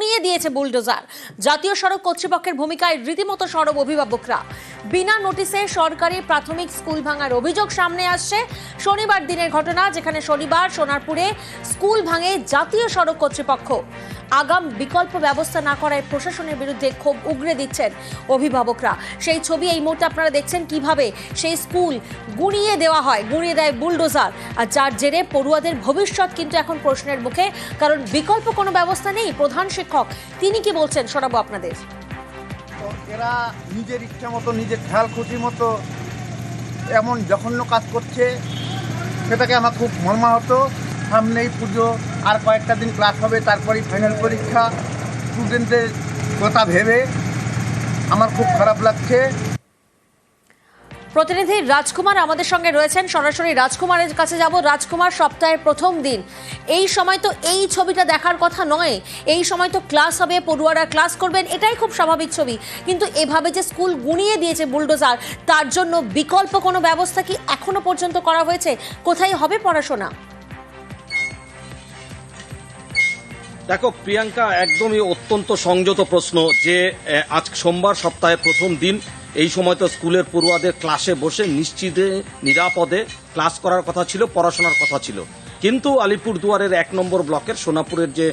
গুনিয়ে দিয়েছে বুলডোজার। জাতীয় সড়ক কর্তৃপক্ষের ভূমিকায় রীতিমতো সরব অভিভাবকরা। বিনা নোটিসে সরকারি প্রাথমিক স্কুল ভাঙার অভিযোগ সামনে আসছে। শনিবার দিনের ঘটনা, যেখানে শনিবার সোনারপুরে স্কুল ভাঙে জাতীয় সড়ক কর্তৃপক্ষ। আগাম বিকল্প ব্যবস্থা না করায় প্রশাসনের বিরুদ্ধে ক্ষোভ উগরে দিচ্ছেন অভিভাবকরা। সেই ছবি এই মুহূর্তে আপনারা দেখছেন কীভাবে সেই স্কুল গুঁড়িয়ে দেওয়া হয়, গুঁড়িয়ে দেয় বুলডোজার। আর যার জেরে পড়ুয়াদের ভবিষ্যৎ কিন্তু এখন প্রশ্নের মুখে, কারণ বিকল্প কোনো ব্যবস্থা নেই প্রধান শিক্ষক তিনি কি বলছেন? শোনাবো আপনাদের। এরা নিজের ইচ্ছা মতো, নিজের খেয়াল খুশি মতো এমন জঘন্য কাজ করছে, সেটাকে আমার খুব মর্মাহত। সামনেই পুজো, আর কয়েকটা দিন ক্লাস হবে, তারপরেই ফাইনাল পরীক্ষা। স্টুডেন্টদের কথা ভেবে আমার খুব খারাপ লাগছে। প্রতিনিধি রাজকুমার আমাদের সঙ্গে রয়েছেন। সরাসরি রাজকুমারের কাছে যাব। রাজকুমার, সপ্তাহের প্রথম দিন। এই সময় তো এই ছবিটা দেখার কথা নয়। এই সময় তো ক্লাস হবে, পড়ুয়ারা ক্লাস করবেন, এটাই খুব স্বাভাবিক ছবি। কিন্তু এভাবে যে স্কুল গুনিয়ে দিয়েছে বুলডোজার, তার জন্য বিকল্প কোনো ব্যবস্থা কি এখনও পর্যন্ত করা হয়েছে? কোথায় হবে পড়াশোনা? দেখো, প্রিয়াঙ্কা, একদমই অত্যন্ত সংযত প্রশ্ন যে আজ সোমবার সপ্তাহের প্রথম দিন। এই সময় তো স্কুলের পড়ুয়াদের ক্লাসে বসে নিশ্চিতে, নিরাপদে ক্লাস করার কথা ছিল, পড়াশোনার কথা ছিল। কিন্তু আলিপুরদুয়ারের এক নম্বর ব্লকের সোনাপুরের যে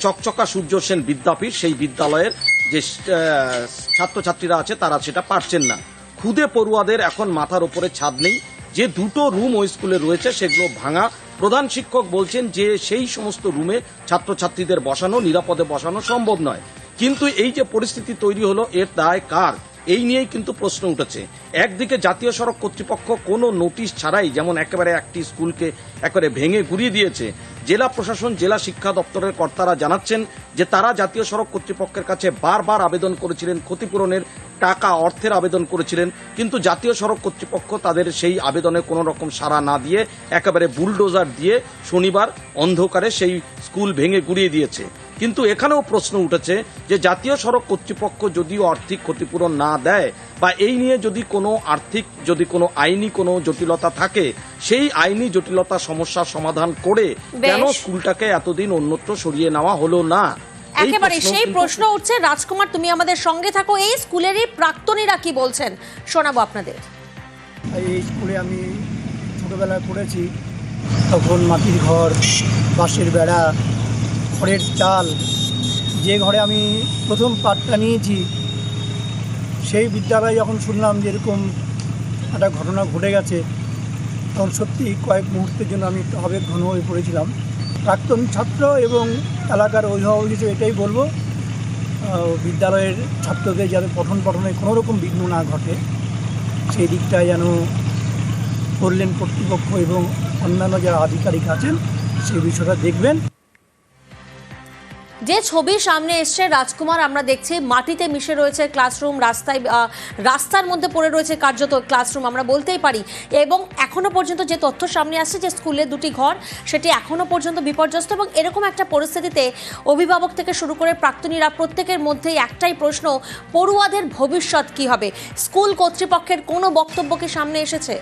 চকচকা সূর্য সেন বিদ্যাপীঠ, সেই বিদ্যালয়ের যে ছাত্রছাত্রীরা আছে, তারা সেটা পারছেন না। খুদে পড়ুয়াদের এখন মাথার উপরে ছাদ নেই। যে দুটো রুম ওই স্কুলে রয়েছে, সেগুলো ভাঙা। প্রধান শিক্ষক বলছেন যে, সেই সমস্ত রুমে ছাত্রছাত্রীদের বসানো, নিরাপদে বসানো সম্ভব নয়। কিন্তু এই যে পরিস্থিতি তৈরি হলো, এর দায় কার? এই নিয়েই কিন্তু প্রশ্ন উঠেছে। একদিকে জাতীয় সড়ক কর্তৃপক্ষ কোনো নোটিশ ছাড়াই যেমন একেবারে একটি স্কুলকে একেবারে ভেঙে গুড়িয়ে দিয়েছে, জেলা প্রশাসন, জেলা শিক্ষা দপ্তরের কর্তারা জানাচ্ছেন যে তারা জাতীয় সড়ক কর্তৃপক্ষের কাছে বারবার আবেদন করেছিলেন, ক্ষতিপূরণের টাকা অর্থের আবেদন করেছিলেন, কিন্তু জাতীয় সড়ক কর্তৃপক্ষ তাদের সেই আবেদনে কোনো রকম সাড়া না দিয়ে, একেবারে বুলডোজার দিয়ে শনিবার অন্ধকারে সেই স্কুল ভেঙে গুড়িয়ে দিয়েছে। কিন্তু এখানেও প্রশ্ন উঠেছে যে জাতীয় সড়ক কর্তৃপক্ষ যদিও আর্থিক ক্ষতিপূরণ না দেয় বা এই নিয়ে যদি কোনো আর্থিক যদি কোনো আইনি কোনো জটিলতা থাকে সেই আইনি জটিলতা সমস্যার সমাধান করে কেন স্কুলটাকে এতদিন অন্যত্র সরিয়ে নেওয়া হলো না? একেবারে সেই প্রশ্ন উঠছে। রাজকুমার তুমি আমাদের সঙ্গে থাকো। এই স্কুলেরই প্রাক্তনীরা কি বলছেন? শোনাবো আপনাদের। এই স্কুলে আমি ছোটোবেলায় পড়েছি। তখন মাটির ঘর বাঁশের বেড়া খড়ের চাল, যে ঘরে আমি প্রথম পাঠটা নিয়েছি, সেই বিদ্যালয়ে যখন শুনলাম যে এরকম একটা ঘটনা ঘটে গেছে, তখন সত্যি কয়েক মুহূর্তের জন্য আমি একটু আবেগ ঘন হয়ে পড়েছিলাম। প্রাক্তন ছাত্র এবং এলাকার অভিভাবক হিসেবে এটাই বলব বিদ্যালয়ের ছাত্রদের যাতে পঠন পঠনে কোনো রকম বিঘ্ন না ঘটে, সেই দিকটায় যেন করলেন কর্তৃপক্ষ এবং অন্যান্য যারা আধিকারিক আছেন, সেই বিষয়টা দেখবেন। যে ছবি সামনে এসছে রাজকুমার, আমরা দেখছি মাটিতে মিশে রয়েছে ক্লাসরুম রাস্তায় রাস্তার মধ্যে পড়ে রয়েছে কার্যত ক্লাসরুম আমরা বলতেই পারি। এবং এখনও পর্যন্ত যে তথ্য সামনে আসছে যে স্কুলে দুটি ঘর, সেটি এখনও পর্যন্ত বিপর্যস্ত এবং এরকম একটা পরিস্থিতিতে অভিভাবক থেকে শুরু করে প্রাক্তনীরা প্রত্যেকের মধ্যেই একটাই প্রশ্ন, পড়ুয়াদের ভবিষ্যৎ কি হবে? স্কুল কর্তৃপক্ষের কোনো বক্তব্য কি সামনে এসেছে?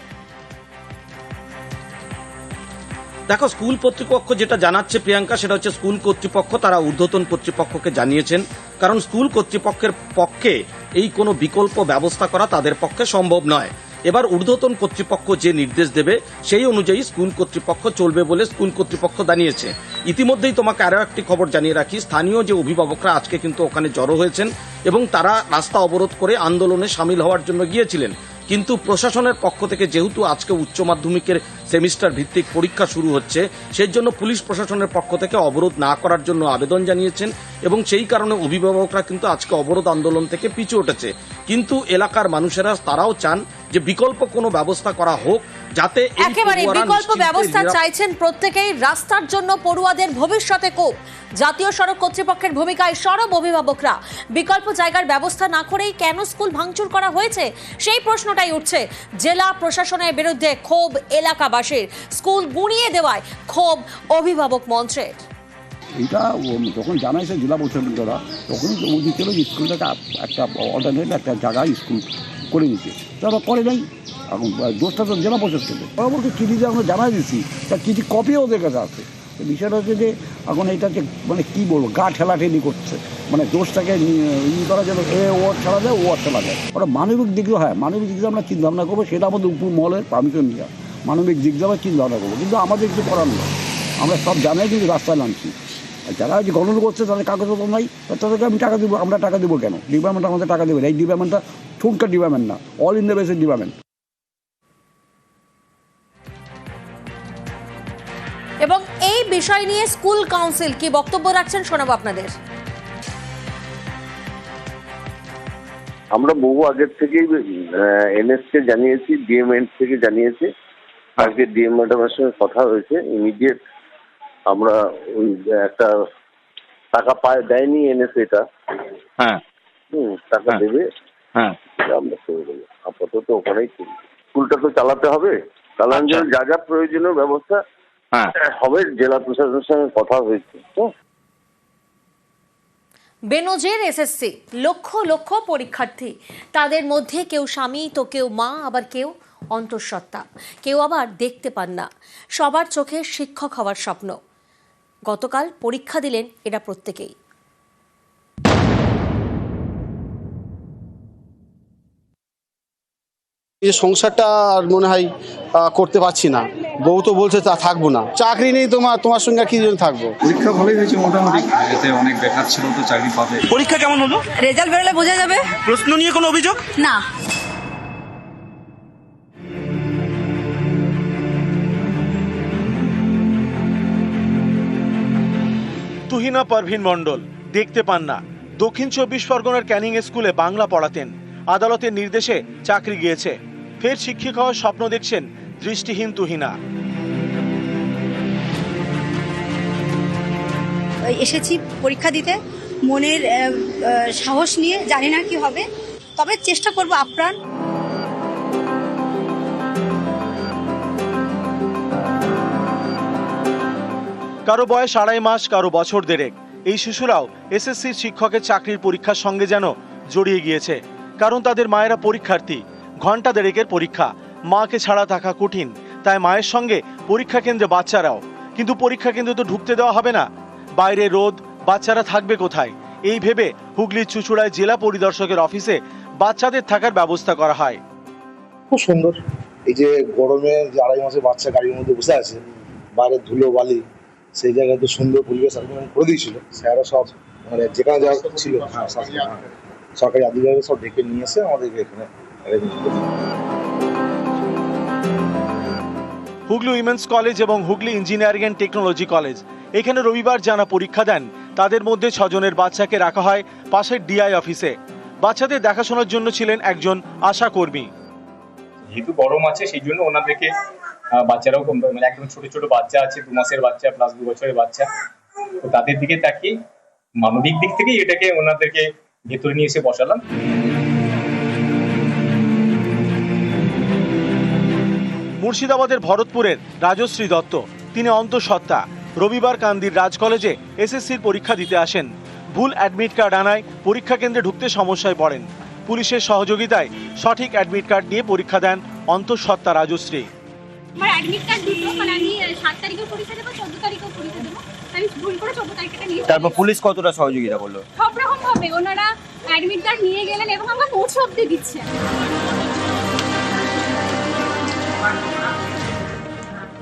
দেখো, স্কুল কর্তৃপক্ষ যেটা জানাচ্ছে প্রিয়াঙ্কা, সেটা হচ্ছে স্কুল কর্তৃপক্ষ, তারা ঊর্ধ্বতন কর্তৃপক্ষকে জানিয়েছেন। কারণ স্কুল কর্তৃপক্ষের পক্ষে এই কোনো বিকল্প ব্যবস্থা করা তাদের পক্ষে সম্ভব নয়। এবার ঊর্ধ্বতন কর্তৃপক্ষ যে নির্দেশ দেবে, সেই অনুযায়ী স্কুল কর্তৃপক্ষ চলবে বলে স্কুল কর্তৃপক্ষ জানিয়েছে। ইতিমধ্যেই তোমাকে আরও একটি খবর জানিয়ে রাখি, স্থানীয় যে অভিভাবকরা আজকে কিন্তু ওখানে জড়ো হয়েছেন এবং তারা রাস্তা অবরোধ করে আন্দোলনে সামিল হওয়ার জন্য গিয়েছিলেন। কিন্তু প্রশাসনের পক্ষ থেকে যেহেতু আজকে উচ্চ মাধ্যমিকের সেমিস্টার ভিত্তিক পরীক্ষা শুরু হচ্ছে। সেই জন্য পুলিশ প্রশাসনের পক্ষ থেকে অবরোধ না করার জন্য আবেদন জানিয়েছেন এবং সেই কারণে অভিভাবকরা কিন্তু আজকে অবরোধ আন্দোলন থেকে পিছু উঠেছে কিন্তু এলাকার মানুষেরা তারাও চান যে বিকল্প কোনো ব্যবস্থা করা হোক যাতে একেবারে বিকল্প ব্যবস্থা চাইছেন প্রত্যেকেই রাস্তার জন্য পড়ুয়াদের ভবিষ্যতে কোপ। জাতীয় সড়ক কর্তৃপক্ষের ভূমিকায় সরব অভিভাবকরা। বিকল্প জায়গার ব্যবস্থা না করেই কেন স্কুল ভাঙচুর করা হয়েছে? সেই প্রশ্নটাই উঠছে। জেলা প্রশাসনের বিরুদ্ধে ক্ষোভ এলাকাবাসীর স্কুল গুঁড়িয়ে দেওয়ায় ক্ষোভ অভিভাবক মঞ্চের। এটা যখন জানাইছে জেলা প্রশাসনরা তখন তো উচিত ছিল যে স্কুলটাকে একটা অল্টারনেট একটা জায়গায় স্কুল করে নিতে তারা করে নাই। এখন দোষটা তো জেলা প্রশাসনের পরবর্তী চিঠি যে আমরা জানাই দিচ্ছি তার চিঠি কপি ওদের কাছে আছে। বিষয়টা হচ্ছে যে, এখন এইটাকে মানে কী বলব, গা ঠেলাঠেলি করছে। মানে দোষটাকে ই করা যেন এ ওয়ার্ড ঠেলা দেয় ও ওয়ার্ড ঠেলা দেয় ওরা মানবিক দিকেও হ্যাঁ। মানবিক দিক আমরা চিন্তা ভাবনা করব, সেটা আমাদের উপর মহলের পারমিশন নিয়ে মানবিক দিক আমরা চিন্তা করব? কিন্তু আমাদের কিছু করার নেই। আমরা সব জানাই কিন্তু রাস্তায় নামছি। আর যারা যে গণনা করছে তাদের কাগজপত্র নাই তাদেরকে আমি টাকা দেবো আমরা টাকা দেবো কেন? ডিপার্টমেন্ট আমাদের টাকা দেবে না। এই ডিপার্টমেন্টটা ঠুনকার ডিপার্টমেন্ট না। অল ইন্ডিয়া বেসের ডিপার্টমেন্ট। এবং এই বিষয় নিয়ে স্কুল কাউন্সিল কি বক্তব্য রাখছেন শোনাবো আপনাদের। আমরা বহু আগের থেকেই এনএস কে জানিয়েছি ডিএমএন থেকে জানিয়েছি। আজকে ডিএম ম্যাডামের সঙ্গে কথা হয়েছে। ইমিডিয়েট আমরা ওই একটা টাকা পায় দেয়নি এনএস এটা হ্যাঁ। হুম টাকা হ্যাঁ। দেবে। হ্যাঁ। আমরা করে দেবো। আপাতত ওখানেই করি স্কুলটা তো চালাতে হবে। চালানোর জন্য যা যা প্রয়োজনীয় ব্যবস্থা হ্যাঁ। হবে জেলা প্রশাসনের সঙ্গে কথা হয়েছে। হুম। বেনজির এসএসসি লক্ষ লক্ষ পরীক্ষার্থী। তাদের মধ্যে কেউ স্বামী তো কেউ মা আবার কেউ অন্তঃসত্ত্বা। কেউ আবার দেখতে পান না। সবার চোখে শিক্ষক হওয়ার স্বপ্ন। গতকাল পরীক্ষা দিলেন এরা প্রত্যেকেই। এই যে সংসারটা আর মনে হয় আহ, করতে পারছি না। বউ তো বলছে তা থাকব না। চাকরি নেই তোমার তোমার সঙ্গে কি জন্য থাকব? পরীক্ষা ভালোই হয়েছে মোটামুটি। এতে অনেক বেকার ছিল তো চাকরি পাবে। পরীক্ষা কেমন হলো? রেজাল্ট বেরোলে বোঝা যাবে। প্রশ্ন নিয়ে কোনো অভিযোগ? না। তুহিনা পারভিন মণ্ডল। দেখতে পান না। দক্ষিণ চব্বিশ পরগনার ক্যানিং স্কুলে বাংলা পড়াতেন। আদালতের নির্দেশে চাকরি গিয়েছে। ফের শিক্ষক হওয়ার স্বপ্ন দেখছেন দৃষ্টিহীন তুহিনা। এসেছি পরীক্ষা দিতে। মনের সাহস নিয়ে জানি না কি হবে। তবে চেষ্টা করব আপ্রাণ। কারও বয়স আড়াই মাস, কারও বছর দেড়েক। এই শিশুরাও এসএসসির শিক্ষকের চাকরির পরীক্ষার সঙ্গে যেন জড়িয়ে গিয়েছে। কারণ তাদের মায়েরা পরীক্ষার্থী ঘণ্টা দেড়েকের পরীক্ষা। মাকে ছাড়া থাকা কঠিন, তাই মায়ের সঙ্গে পরীক্ষা কেন্দ্রে বাচ্চারাও। কিন্তু পরীক্ষা কেন্দ্রে তো ঢুকতে দেওয়া হবে না। বাইরে রোদ, বাচ্চারা থাকবে কোথায়? এই ভেবে হুগলির চুচুড়ায় জেলা পরিদর্শকের অফিসে বাচ্চাদের থাকার ব্যবস্থা করা হয়। খুব সুন্দর। এই যে গরমে আড়াই মাসে বাচ্চা গাড়ির মধ্যে বসে আছে, বাইরে ধুলো বালি সেই জায়গায় তো সুন্দর পরিবেশ করে দিয়েছিল স্যারও সব মানে যেখানে যা ছিল হ্যাঁ, সরকারি আধিকারিক সব ডেকে নিয়ে এসে আমাদেরকে এখানে করে হুগলি উইমেন্স কলেজ এবং Hooghly engineering and technology college এখানে রবিবার যারা পরীক্ষা দেন তাদের মধ্যে ছজনের বাচ্চাকে রাখা হয় পাশের ডিআই অফিসে। বাচ্চাদের দেখাশোনার জন্য ছিলেন একজন আশা কর্মী যেহেতু গরম আছে সেই জন্য ওনাদেরকে বাচ্চারাও মানে একদম ছোট ছোট বাচ্চা আছে, দু মাসের বাচ্চা প্লাস দু বছরের বাচ্চা। তো তাদের দিকে তাকিয়ে মানবিক দিক থেকে এটাকে ওনাদেরকে ভেতরে নিয়ে এসে বসালাম। মুর্শিদাবাদের ভরতপুরের রাজশ্রী দত্ত, তিনি অন্তঃসত্ত্বা। রবিবার কান্দির রাজ কলেজে এসএসসির পরীক্ষা দিতে আসেন। ভুল অ্যাডমিট কার্ড আনায় পরীক্ষা কেন্দ্রে ঢুকতে সমস্যায় পড়েন। পুলিশের সহযোগিতায় সঠিক অ্যাডমিট কার্ড নিয়ে পরীক্ষা দেন অন্তঃসত্ত্বা রাজশ্রী। আমার অ্যাডমিট কার্ড দুটো মানে আমি সাত তারিখেও পরীক্ষা দেবো চোদ্দ তারিখেও পরীক্ষা দেবো। আমি ভুল করে চোদ্দ তারিখটা নিয়ে তারপর পুলিশ কতটা সহযোগিতা করল? সব রকম ভাবে। ওনারা অ্যাডমিট কার্ড নিয়ে গেলেন এবং আমাকে পৌঁছে অব্দি দিচ্ছে।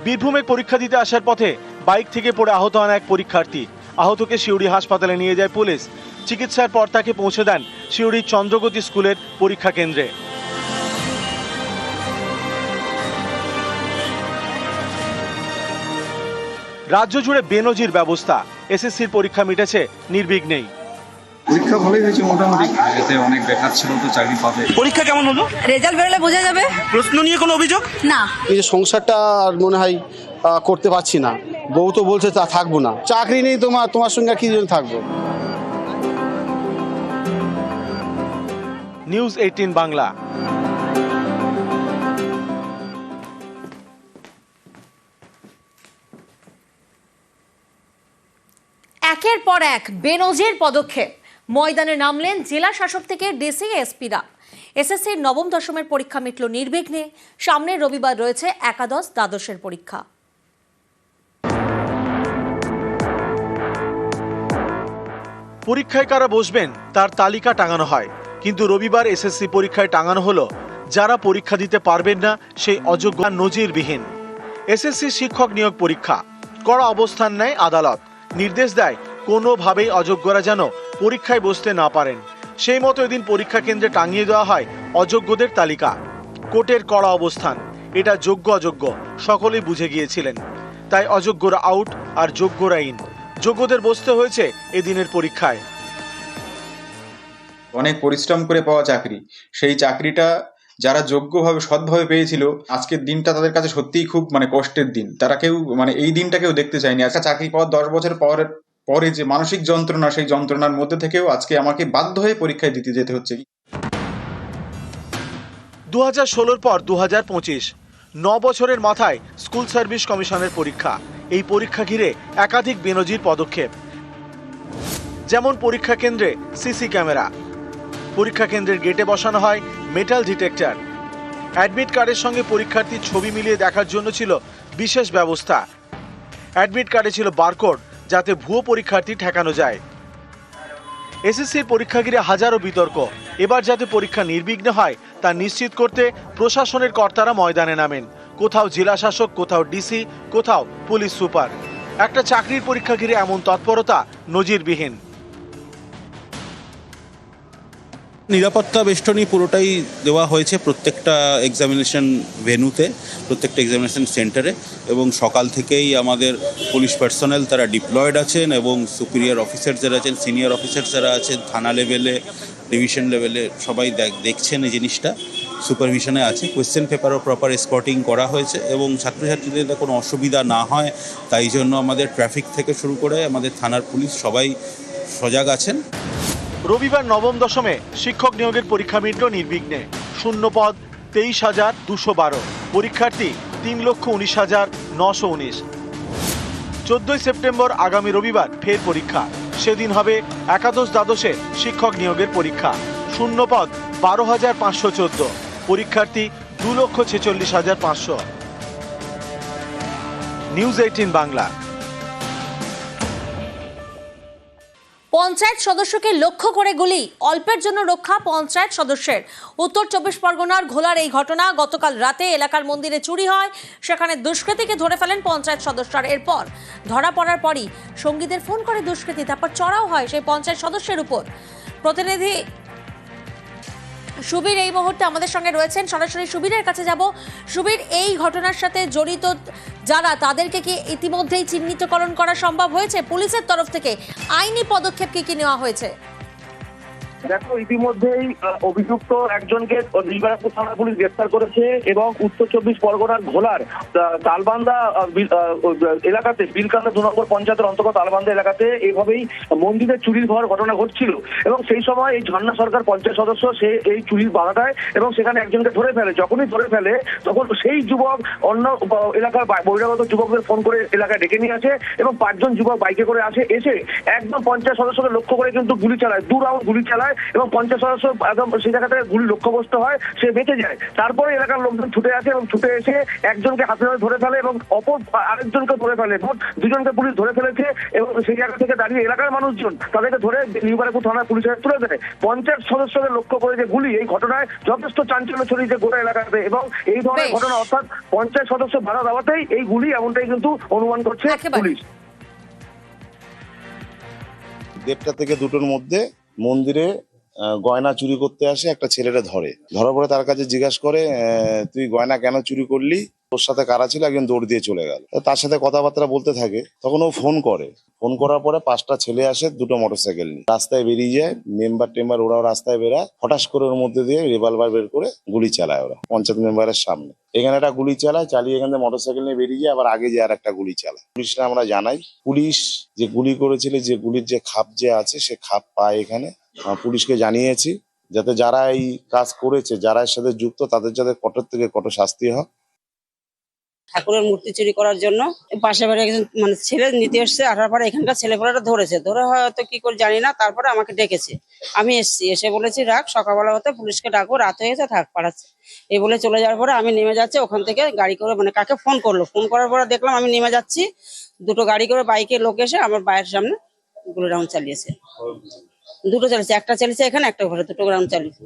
বীরভূমে পরীক্ষা দিতে আসার পথে বাইক থেকে পড়ে আহত হন এক পরীক্ষার্থী। আহতকে শিউড়ি হাসপাতালে নিয়ে যায় পুলিশ। চিকিৎসার পর তাকে পৌঁছে দেন শিউড়ির চন্দ্রগতি স্কুলের পরীক্ষা কেন্দ্রে। রাজ্য জুড়ে বেনজির ব্যবস্থা। এসএসসির পরীক্ষা মিটেছে নির্বিঘ্নেই। পরীক্ষা ভালোই হয়েছে মোটামুটি। এতে অনেক বেকার ছিল তো চাকরি পাবে। পরীক্ষা কেমন হলো? রেজাল্ট বেরোলে বোঝা যাবে। প্রশ্ন নিয়ে কোনো অভিযোগ? না। এই যে সংসারটা আর মনে হয় করতে পারছি না। বউ তো বলছে তা থাকব না। চাকরি নেই তোমার তোমার সঙ্গে আর কি জন্য থাকব? News eighteen Bangla. একের পর এক বেনজির পদক্ষেপ। ময়দানে নামলেন জেলা শাসক থেকে ডিসি এসপিরা। এসএসসি নবম দশমের পরীক্ষা মিটল নির্বিঘ্নে। সামনে রবিবার রয়েছে একাদশ দ্বাদশের পরীক্ষা। পরীক্ষায় কারা বসবেন, তার তালিকা টাঙানো হয়। কিন্তু রবিবার এসএসসি পরীক্ষায় টাঙানো হলো, যারা পরীক্ষা দিতে পারবেন না, সেই অযোগ্য নজিরবিহীন। এসএসসি শিক্ষক নিয়োগ পরীক্ষা। কড়া অবস্থান নেয় আদালত। নির্দেশ দেয় কোনোভাবেই অযোগ্যরা যেন পরীক্ষায় বসতে না পারেন। সেই মতো এদিন পরীক্ষা কেন্দ্রে টাঙিয়ে দেওয়া হয় অযোগ্যদের তালিকা। কোর্টের কড়া অবস্থান, এটা যোগ্য অযোগ্য, সকলেই বুঝে গিয়েছিলেন। তাই অযোগ্যরা আউট আর যোগ্যরা ইন। যোগ্যদের বসতে হয়েছে এদিনের পরীক্ষায়। অনেক পরিশ্রম করে পাওয়া চাকরি। সেই চাকরিটা যারা যোগ্যভাবে, সৎভাবে পেয়েছিল, আজকের দিনটা তাদের কাছে সত্যিই খুব মানে কষ্টের দিন। তারা কেউ মানে এই দিনটা কেউ দেখতে চায়নি। একটা চাকরি পাওয়ার দশ বছর পরে পরে যে মানসিক যন্ত্রণা, সেই যন্ত্রণার মধ্যে থেকেও আজকে আমাকে বাধ্য হয়ে পরীক্ষায় দিতে যেতে হচ্ছে। দু হাজার ষোলোর পর দু হাজার পঁচিশ, ন বছরের মাথায় স্কুল সার্ভিস কমিশনের পরীক্ষা। এই পরীক্ষা ঘিরে একাধিক বেনজির পদক্ষেপ। যেমন পরীক্ষা কেন্দ্রে সিসি ক্যামেরা, পরীক্ষা কেন্দ্রের গেটে বসানো হয় মেটাল ডিটেক্টর। অ্যাডমিট কার্ডের সঙ্গে পরীক্ষার্থীর ছবি মিলিয়ে দেখার জন্য ছিল বিশেষ ব্যবস্থা। অ্যাডমিট কার্ডে ছিল বারকোড যাতে ভুয়ো পরীক্ষার্থী ঠেকানো যায়। এসএসসির পরীক্ষা ঘিরে হাজারো বিতর্ক। এবার যাতে পরীক্ষা নির্বিঘ্ন হয়, তা নিশ্চিত করতে প্রশাসনের কর্তারা ময়দানে নামেন। কোথাও জেলা শাসক কোথাও ডিসি কোথাও পুলিশ সুপার। একটা চাকরির পরীক্ষা ঘিরে এমন তৎপরতা নজিরবিহীন। নিরাপত্তা বেষ্টনী পুরোটাই দেওয়া হয়েছে প্রত্যেকটা এক্সামিনেশন ভেন্যুতে প্রত্যেকটা এক্সামিনেশন সেন্টারে এবং সকাল থেকেই আমাদের পুলিশ পার্সোনাল তারা ডিপ্লয়েড আছেন এবং সুপিরিয়র অফিসার যারা আছেন সিনিয়র অফিসার যারা আছেন, থানা লেভেলে ডিভিশন লেভেলে সবাই দেখ- দেখছেন এই জিনিসটা সুপারভিশনে আছে। কোয়েশ্চেন পেপারও প্রপার স্পটিং করা হয়েছে এবং ছাত্রছাত্রীদের কোনো অসুবিধা না হয়, তাই জন্য আমাদের ট্রাফিক থেকে শুরু করে আমাদের থানার পুলিশ সবাই সজাগ আছেন। রবিবার নবম দশমে শিক্ষক নিয়োগের পরীক্ষা মিটল নির্বিঘ্নে। শূন্য পদ, তেইশ হাজার দুশো বারো। পরীক্ষার্থী তিন লক্ষ উনিশ হাজার নশো উনিশ। চোদ্দই সেপ্টেম্বর আগামী রবিবার ফের পরীক্ষা। সেদিন হবে একাদশ দ্বাদশে শিক্ষক নিয়োগের পরীক্ষা। শূন্য পদ, বারো হাজার পাঁচশো চোদ্দ। পরীক্ষার্থী দু লক্ষ ছেচল্লিশ হাজার পাঁচশো। News eighteen Bangla. পঞ্চায়েত সদস্যকে লক্ষ্য করে গুলি। অল্পের জন্য রক্ষা পঞ্চায়েত সদস্যের। উত্তর চব্বিশ পরগনার ঘোলার এই ঘটনা গতকাল রাতে এলাকার মন্দিরে চুরি হয়। সেখানে দুষ্কৃতীকে ধরে ফেলেন পঞ্চায়েত সদস্যর। এরপর ধরা পড়ার পরই সঙ্গীদের ফোন করে দুষ্কৃতী, তারপর চড়াও হয় সেই পঞ্চায়েত সদস্যের উপর। প্রতিনিধি সুবীর এই মুহূর্তে আমাদের সঙ্গে রয়েছেন। সরাসরি সুবীরের কাছে যাব। সুবীর, এই ঘটনার সাথে জড়িত যারা, তাদেরকে কি ইতিমধ্যেই চিহ্নিতকরণ করা সম্ভব হয়েছে? পুলিশের তরফ থেকে আইনি পদক্ষেপ কি কি নেওয়া হয়েছে? দেখো, ইতিমধ্যেই অভিযুক্ত একজনকে নীলবারাপুর থানা পুলিশ গ্রেফতার করেছে এবং উত্তর চব্বিশ পরগনার ঘোলার তালবান্দা এলাকাতে, বিলকান্দা দু নম্বর পঞ্চায়েতের অন্তর্গত তালবান্দা এলাকাতে এইভাবেই মন্দিরে চুরির হওয়ার ঘটনা ঘটছিল এবং সেই সময় এই ঝর্ণা সরকার পঞ্চায়েত সদস্য, সে এই চুরির বাধা দেয় এবং সেখানে একজনকে ধরে ফেলে। যখনই ধরে ফেলে, তখন সেই যুবক অন্য এলাকার বহিরাগত যুবকদের ফোন করে এলাকায় ডেকে নিয়ে আসে এবং পাঁচজন যুবক বাইকে করে আসে, এসে একদম পঞ্চায়েত সদস্যকে লক্ষ্য করে কিন্তু গুলি চালায়, দু রাউন্ড গুলি চালায়। এবং পঞ্চায়েত সদস্য একদম সেই জায়গা থেকে গুলি লক্ষ্যবস্ত হয় সে বেঁচে যায়। তারপরে এলাকার লোকজন ছুটে আসে এবং ছুটে এসে একজনকে হাতে ধরে ধরে ফেলে এবং অপর আরেকজনকে ধরে ফেলে। মোট দুজনকে পুলিশ ধরে ফেলেছে এবং সেই জায়গা থেকে দাঁড়িয়ে এলাকার মানুষজন তাদেরকে ধরে নিউবারাপুর থানার পুলিশের তুলে দেয়। পঞ্চায়েত সদস্যদের লক্ষ্য করে যে গুলি এই ঘটনায় যথেষ্ট চাঞ্চল্য ছড়িয়েছে গোটা এলাকাতে এবং এই ধরনের ঘটনা অর্থাৎ পঞ্চায়েত সদস্য ভাড়া দেওয়াতেই এই গুলি এমনটাই কিন্তু অনুমান করছে পুলিশ। দেড়টা থেকে দুটোর মধ্যে মন্দিরে গয়না চুরি করতে আসে, একটা ছেলেটা ধরে। ধরার পরে তার কাছে জিজ্ঞাসা করে তুই গয়না কেন চুরি করলি? তোর সাথে কারা ছিল একজন দৌড় দিয়ে চলে গেল। তার সাথে কথাবার্তা বলতে থাকে, তখন ও ফোন করে। ফোন করার পরে পাঁচটা ছেলে আসে, দুটো মোটরসাইকেল নিয়ে। রাস্তায় বেরিয়ে যায় মেম্বার টেম্বার ওরাও রাস্তায় বেরায়, হঠাৎ করে ওর মধ্যে দিয়ে রিভলভার বের করে গুলি চালায় ওরা, পঞ্চায়েত মেম্বারের সামনে। এখানে একটা গুলি চালায়, চালিয়ে এখান থেকে মোটরসাইকেল নিয়ে বেরিয়ে যায়, আবার আগে যে আর একটা গুলি চালায়। পুলিশরা আমরা জানাই, পুলিশ যে গুলি করেছিল, যে গুলির যে খাপ যে আছে, সে খাপ পায় এখানে। পুলিশকে জানিয়েছি, যাতে যারা এই কাজ করেছে, যারা এর সাথে যুক্ত, তাদের যাতে কঠোর থেকে কঠোর শাস্তি হয়। ঠাকুরের মূর্তি চুরি করার জন্য। পাশে বাড়ি একজন মানে ছেলে নিতে এসছে, আসার পরে এখানকার ছেলেপেলাটা ধরেছে। ধরে হয়তো কি করে জানি না, তারপরে আমাকে ডেকেছে। আমি এসছি, এসে বলেছি, রাখ, সকালবেলা হতে পুলিশকে ডাকবো রাত হয়ে গেছে, থাক পাড়াচ্ছে এই বলে চলে যাওয়ার পরে আমি নেমে যাচ্ছি, ওখান থেকে গাড়ি করে মানে কাকে ফোন করল। ফোন করার পরে দেখলাম আমি নেমে যাচ্ছি, দুটো গাড়ি করে বাইকে লোক এসে আমার বাড়ির সামনে গুলো রাউন্ড চালিয়েছে। দুটো চালিয়েছে, একটা চালিয়েছে এখানে, একটা ঘরে, দুটো রাউন্ড চালিয়েছে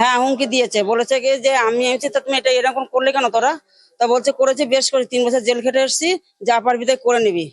হ্যাঁ হুমকি দিয়েছে। বলেছে যে, আমি হচ্ছে তুমি এটা এরকম করলে কেন তোরা? তা বলছে করেছে, বেশ করে তিন বছর জেল খেটে এসছি, যা পারবি তাই করে নিবি।